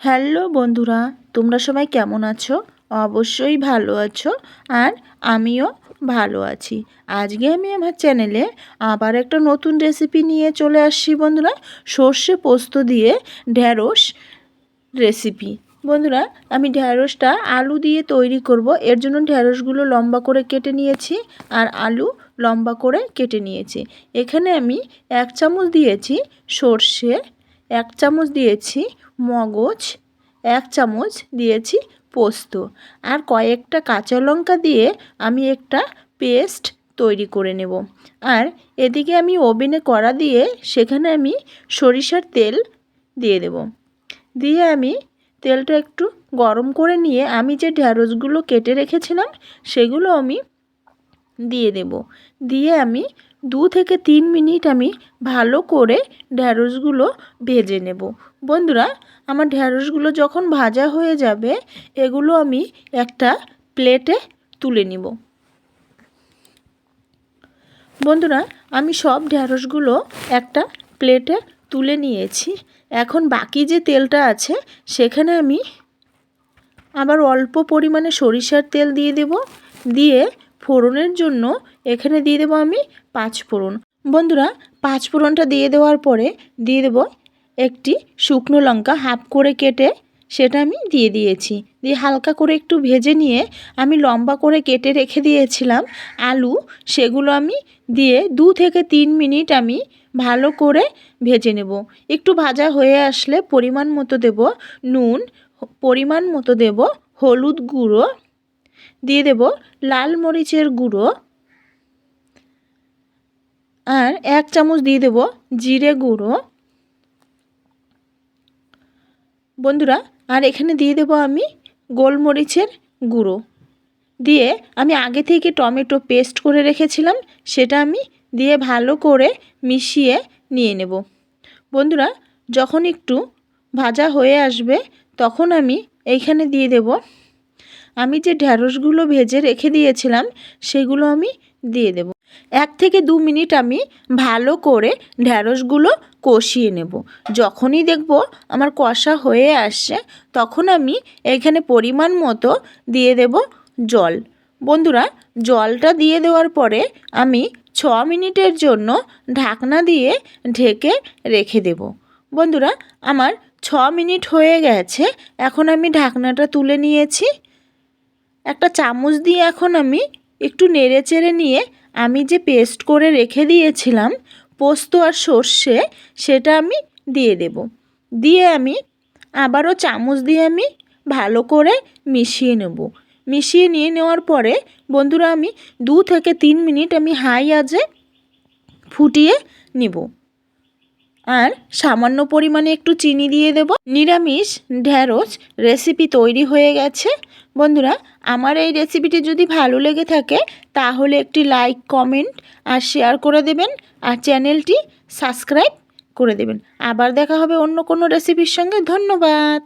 Hello বন্ধুরা, তোমরা সবাই কেমন আছো? অবশ্যই ভালো আছো আর আমিও ভালো আছি। আজকে আমি আমার চ্যানেলে আবার একটা নতুন রেসিপি নিয়ে চলে আসছি বন্ধুরা, সর্ষে পোস্ত দিয়ে ঢ্যাঁড়স রেসিপি বন্ধুরা, আমি ঢ্যাঁড়সটা আলু দিয়ে তৈরি করব, এর জন্য ঢ্যাঁড়সগুলো লম্বা করে কেটে নিয়েছি আর আলু লম্বা করে কেটে নিয়েছি। এখানে আমি এক চামচ দিয়েছি সর্ষে এক চামচ দিয়েছি মগজ, এক চামচ দিয়েছি পোস্ত আর কয়েকটা কাঁচা লঙ্কা দিয়ে আমি একটা পেস্ট তৈরি করে নেব। আর এদিকে আমি ওভেনে কড়া দিয়ে সেখানে আমি সরিষার তেল দিয়ে দেব। দিয়ে আমি তেলটা একটু গরম করে নিয়ে আমি যে ঢ্যাঁড়সগুলো কেটে রেখেছিলাম সেগুলো আমি দিয়ে দেব। দিয়ে আমি দু থেকে তিন মিনিট আমি ভালো করে ঢ্যাঁড়সগুলো ভেজে নেব। বন্ধুরা, আমার ঢ্যাঁড়সগুলো যখন ভাজা হয়ে যাবে, এগুলো আমি একটা প্লেটে তুলে নিব। বন্ধুরা, আমি সব ঢ্যাঁড়সগুলো একটা প্লেটে তুলে নিয়েছি। এখন বাকি যে তেলটা আছে, সেখানে আমি আবার অল্প পরিমাণে সরিষার তেল দিয়ে দেব। দিয়ে ফোড়নের জন্য এখানে দিয়ে দেবো আমি পাঁচ ফোড়ন। বন্ধুরা, পাঁচ ফোড়নটা দিয়ে দেওয়ার পরে দিয়ে দেবো একটি শুকনো লঙ্কা হাফ করে কেটে সেটা আমি দিয়ে দিয়েছি। দিয়ে হালকা করে একটু ভেজে নিয়ে আমি লম্বা করে কেটে রেখে দিয়েছিলাম আলু, সেগুলো আমি দিয়ে দু থেকে তিন মিনিট আমি ভালো করে ভেজে নেব। একটু ভাজা হয়ে আসলে পরিমাণ মতো দেব নুন, পরিমাণ মতো দেব হলুদ গুঁড়ো দিয়ে দেব লাল মরিচের গুঁড়ো আর এক চামচ দিয়ে দেব জিরে গুঁড়ো। বন্ধুরা, আর এখানে দিয়ে দেব আমি গোলমরিচের গুঁড়ো। দিয়ে আমি আগে থেকে টমেটো পেস্ট করে রেখেছিলাম, সেটা আমি দিয়ে ভালো করে মিশিয়ে নিয়ে নেব। বন্ধুরা, যখন একটু ভাজা হয়ে আসবে, তখন আমি এইখানে দিয়ে দেব আমি যে ঢ্যাঁড়সগুলো ভেজে রেখে দিয়েছিলাম, সেগুলো আমি দিয়ে দেব। এক থেকে দু মিনিট আমি ভালো করে ঢ্যাঁড়সগুলো কষিয়ে নেব। যখনই দেখব আমার কষা হয়ে আসছে, তখন আমি এখানে পরিমাণ মতো দিয়ে দেব জল। বন্ধুরা, জলটা দিয়ে দেওয়ার পরে আমি ছ মিনিটের জন্য ঢাকনা দিয়ে ঢেকে রেখে দেব। বন্ধুরা, আমার ছ মিনিট হয়ে গেছে, এখন আমি ঢাকনাটা তুলে নিয়েছি। একটা চামচ দিয়ে এখন আমি একটু নেড়ে চেড়ে নিয়ে আমি যে পেস্ট করে রেখে দিয়েছিলাম, পোস্ত আর সর্ষে, সেটা আমি দিয়ে দেব। দিয়ে আমি আবারও চামচ দিয়ে আমি ভালো করে মিশিয়ে নেব। মিশিয়ে নিয়ে নেওয়ার পরে বন্ধুরা আমি দু থেকে তিন মিনিট আমি হাই আজে ফুটিয়ে নিব। আর সামান্য পরিমাণে একটু চিনি দিয়ে দেব। নিরামিষ ঢ্যাঁড়স রেসিপি তৈরি হয়ে গেছে। বন্ধুরা, আমার এই রেসিপিটি যদি ভালো লেগে থাকে, তাহলে একটি লাইক কমেন্ট আর শেয়ার করে দেবেন আর চ্যানেলটি সাবস্ক্রাইব করে দেবেন। আবার দেখা হবে অন্য কোনো রেসিপির সঙ্গে। ধন্যবাদ!